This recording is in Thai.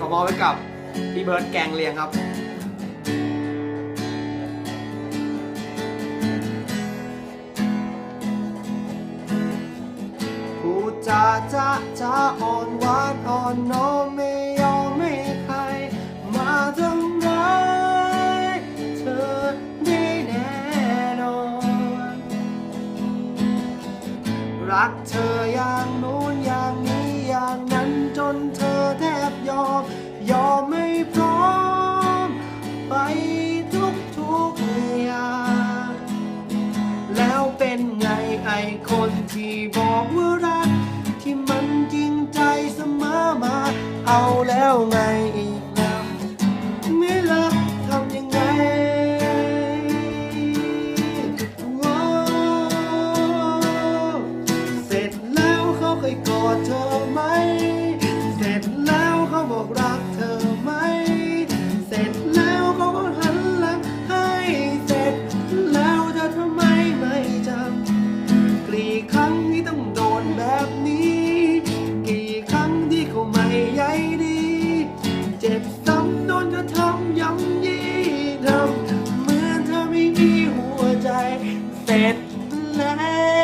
มอบไว้กับพี่เบิร์ดแกงเลียงครับพูดจาจ้าจ้าอ่อนหวานอ่อนน้อมไม่ยอมไม่ใคร มาทำร้ายเธอได้แน่นอน รักเธออย่าง อมยอมไม่พร้อม ไปทุกทุกอย่างแล้วเป็นไงไอคนที่บอกว่ารัก ที่มันจริงใจเสมอมา เอาแล้วไงอีกแล้วไม่รักทำยังไงโอ้เสร็จแล้วเขาเคยกอดเธอไหม ร็จแล้ว